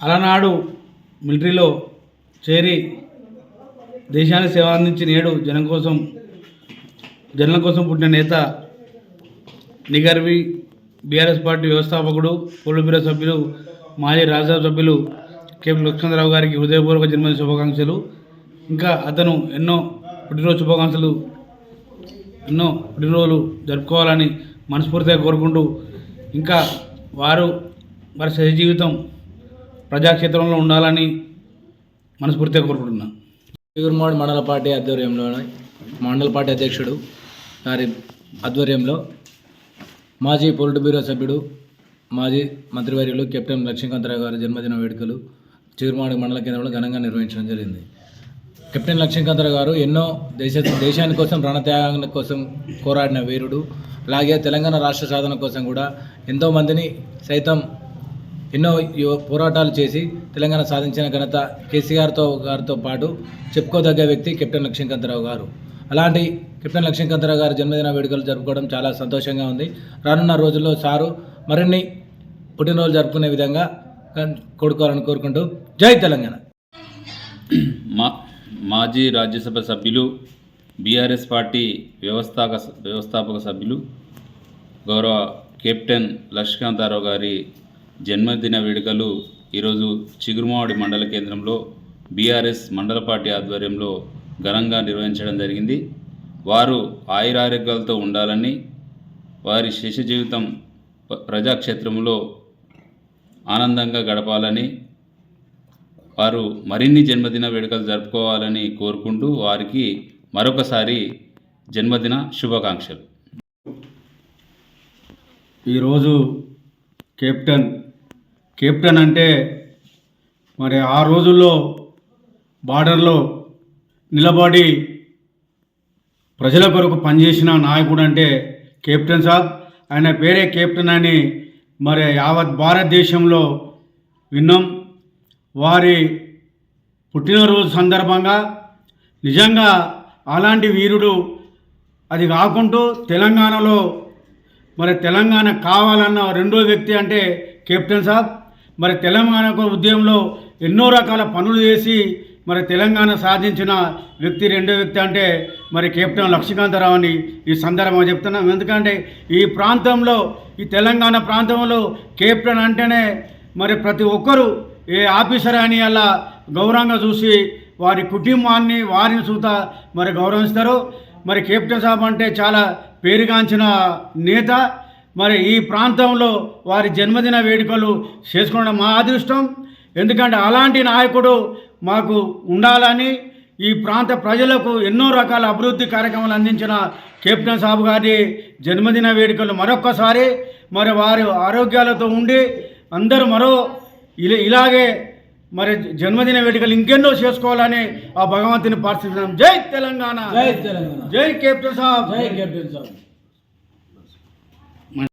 అలనాడు మిలిటరీలో చేరి దేశానికి సేవ అందించి నేడు జనం కోసం జనం కోసం పుట్టిన నేత నిగర్వి బీఆర్ఎస్ పార్టీ వ్యవస్థాపకుడు పొలిట్ బ్యూరో సభ్యులు మాజీ రాజ్యసభ సభ్యులు కేపీ లక్ష్మణరావు గారికి హృదయపూర్వక జన్మదిన శుభాకాంక్షలు. ఇంకా అతను ఎన్నో పుట్టినరోజు శుభాకాంక్షలు ఎన్నో పుట్టినరోజులు జరుపుకోవాలని మనస్ఫూర్తిగా కోరుకుంటూ ఇంకా వారు వారి సహ జీవితం ప్రజాక్షేత్రంలో ఉండాలని మనస్ఫూర్తిగా కోరుకుంటున్నాను చిగురుమాడు మండల పార్టీ ఆధ్వర్యంలో మండల పార్టీ అధ్యక్షుడు గారి ఆధ్వర్యంలో మాజీ పొలిట్ బ్యూరో సభ్యుడు మాజీ మంత్రివర్యులు కెప్టెన్ లక్ష్మీకాంతరావు గారి జన్మదిన వేడుకలు చిగురుమాడు మండల కేంద్రంలో ఘనంగా నిర్వహించడం జరిగింది. కెప్టెన్ లక్ష్మీకాంతరావు గారు ఎన్నో దేశ దేశాని కోసం రణత్యాగం కోసం పోరాడిన వీరుడు. అలాగే తెలంగాణ రాష్ట్ర సాధన కోసం కూడా ఎంతోమందిని సైతం ఎన్నో పోరాటాలు చేసి తెలంగాణ సాధించిన ఘనత కేసీఆర్తో గారితో పాటు చెప్పుకోదగ్గ వ్యక్తి కెప్టెన్ లక్ష్మీకాంతరావు గారు. అలాంటి కెప్టెన్ లక్ష్మీకాంతరావు గారి జన్మదిన వేడుకలు జరుపుకోవడం చాలా సంతోషంగా ఉంది. రానున్న రోజుల్లో సారు మరిన్ని పుట్టినరోజులు జరుపుకునే విధంగా కొడుకోవాలని కోరుకుంటూ జై తెలంగాణ. మా మాజీ రాజ్యసభ సభ్యులు బీఆర్ఎస్ పార్టీ వ్యవస్థాపక వ్యవస్థాపక సభ్యులు గౌరవ కెప్టెన్ లక్ష్మీకాంతారావు గారి జన్మదిన వేడుకలు ఈరోజు చిగురుమావడి మండల కేంద్రంలో బీఆర్ఎస్ మండల పార్టీ ఆధ్వర్యంలో ఘనంగా నిర్వహించడం జరిగింది. వారు ఆయురారోగ్యాలతో ఉండాలని వారి శేష జీవితం ప్రజాక్షేత్రంలో ఆనందంగా గడపాలని వారు మరిన్ని జన్మదిన వేడుకలు జరుపుకోవాలని కోరుకుంటూ వారికి మరొకసారి జన్మదిన శుభాకాంక్షలు. ఈరోజు కెప్టెన్. కెప్టెన్ అంటే మరి ఆ రోజుల్లో బార్డర్లో నిలబడి ప్రజల కొరకు పనిచేసిన నాయకుడు అంటే కెప్టెన్ సాబ్. ఆయన పేరే కెప్టెన్ అని మరి యావత్ భారతదేశంలో విన్నాం. వారి పుట్టినరోజు సందర్భంగా నిజంగా అలాంటి వీరుడు అది కాకుంటూ తెలంగాణలో మరి తెలంగాణ కావాలన్న రెండో వ్యక్తి అంటే కెప్టెన్ సాబ్. మరి తెలంగాణకు ఉద్యమంలో ఎన్నో రకాల పనులు చేసి మరి తెలంగాణ సాధించిన వ్యక్తి రెండో వ్యక్తి అంటే మరి కెప్టెన్ లక్ష్మీకాంతరావు అని ఈ సందర్భంగా చెప్తున్నాం. ఎందుకంటే ఈ ప్రాంతంలో ఈ తెలంగాణ ప్రాంతంలో కెప్టెన్ అంటేనే మరి ప్రతి ఒక్కరూ ఏ ఆఫీసర్ అని అలా గౌరవంగా చూసి వారి కుటుంబాన్ని వారిని చూత మరి గౌరవిస్తారు. మరి కెప్టెన్ సాబ్ అంటే చాలా పేరుగాంచిన నేత మరి ఈ ప్రాంతంలో వారి జన్మదిన వేడుకలు చేసుకోవడం మా అదృష్టం. ఎందుకంటే అలాంటి నాయకుడు మాకు ఉండాలని ఈ ప్రాంత ప్రజలకు ఎన్నో రకాల అభివృద్ధి కార్యక్రమాలు అందించిన కెప్టెన్ సాబు గారి జన్మదిన వేడుకలు మరొక్కసారి మరి వారి ఆరోగ్యాలతో ఉండి అందరూ మరో ఇలా ఇలాగే మరి జన్మదిన వేడుకలు ఇంకెన్నో చేసుకోవాలని ఆ భగవంతుని ప్రార్థిస్తున్నాం జై తెలంగాణ. జై తెలంగాణ. జై కెప్టెన్ సాబ్. జై కెప్టెన్ సాబ్.